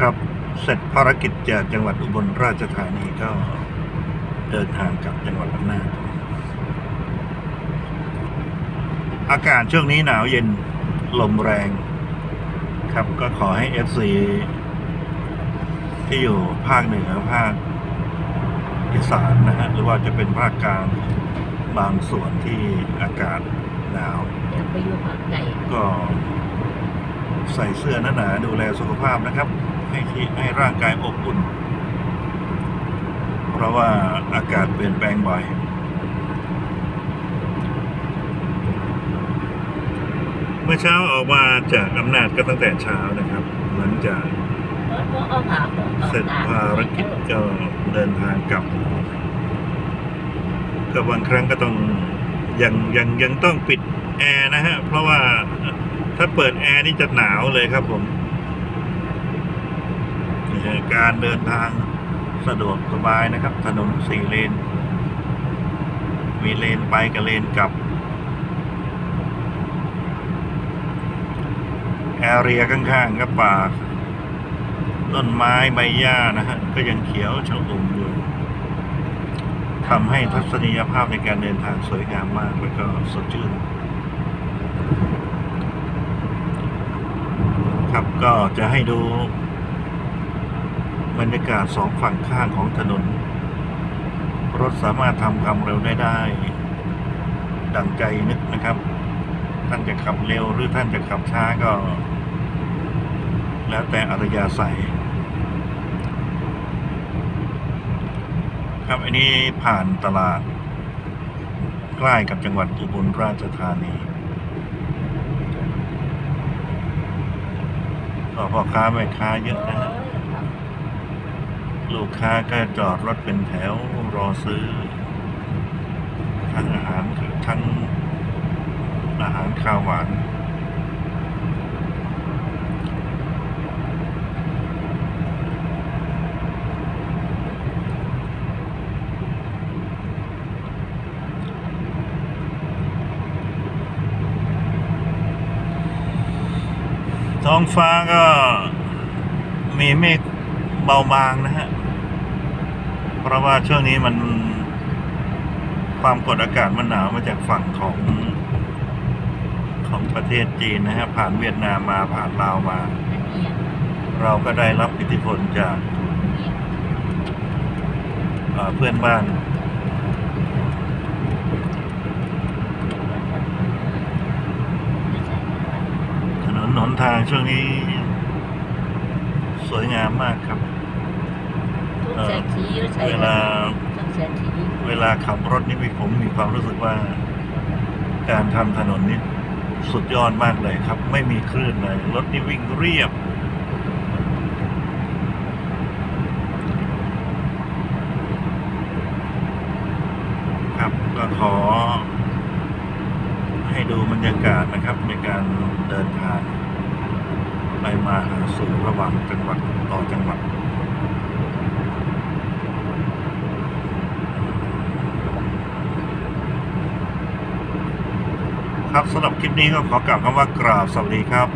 ครับ เสร็จภารกิจจากจังหวัดอุบลราชธานีก็เดินทางกลับจังหวัดอำนาจอากาศช่วงนี้หนาวเย็นลมแรง ครับก็ขอให้ FC ที่อยู่ภาคเหนือภาคอีสานนะฮะหรือว่าจะเป็นภาคกลางบางส่วนที่อากาศหนาวเดี๋ยวไปอยู่ภาคใต้ ก็ใส่เสื้อหนาๆดูแลสุขภาพนะครับ ให้ที่ให้ร่างกายอบอุ่น เพราะว่าอากาศเปลี่ยนแปลงบ่อยเมื่อเช้าออกมาจากอำนาจก็ตั้งแต่เช้านะครับ หลังจากเสร็จภารกิจก็เดินทางกลับก็บางครั้งก็ต้องยังยังยังต้องปิดแอร์นะฮะ เพราะว่าถ้าเปิดแอร์นี่จะหนาวเลยครับผม การเดินทางสะดวกสบายนะครับ ถนนสี่เลน มีเลนไปกับเลนกลับ แอเรียข้างๆก็ป่า ต้นไม้ใบหญ้านะฮะ ก็ยังเขียวชอุ่มอยู่ทำให้ทัศนียภาพในการเดินทางสวยงามมาก แล้วก็สดชื่นครับก็จะให้ดู บรรยากาศสองฝั่งข้างของถนน รถสามารถทำความเร็วได้ได้ ดังใจนึกนะครับ ท่านจะขับเร็วหรือท่านจะขับช้าก็ แล้วแต่อารยาศัยครับอันนี้ผ่านตลาด ใกล้กับจังหวัดอุบลราชธานีก็พ่อค้าแม่ค้าเยอะนะฮะ ลูกค้าก็จอดรถเป็นแถวรอซื้อ ทั้งอาหารทั้งอาหารข้าวหวานท้องฟ้าก็มีเมฆเบาบางนะฮะ เพราะว่าช่วงนี้มันความกดอากาศมันหนาวมาจากฝั่งของของประเทศจีนนะฮะผ่านเวียดนามมาผ่านลาวมา เราก็ได้รับอิทธิพลจากเพื่อนบ้าน ถนนหนทางช่วงนี้ สวยงามมากครับ เศรษฐีอยู่ใส่เวลาทุกเศรษฐีเวลาขับรถนี่มีผมมีความรู้สึกว่า การทำถนนนี่สุดยอดมากเลยครับ ไม่มีคลื่นเลยรถนี่วิ่งเรียบ ครับก็ขอ ให้ดูบรรยากาศนะครับในการเดินทาง ไปมาหาสู่ระหว่างจังหวัดต่อจังหวัด ครับสำหรับคลิปนี้ก็ขอกล่าวคำว่ากราบสวัสดีครับ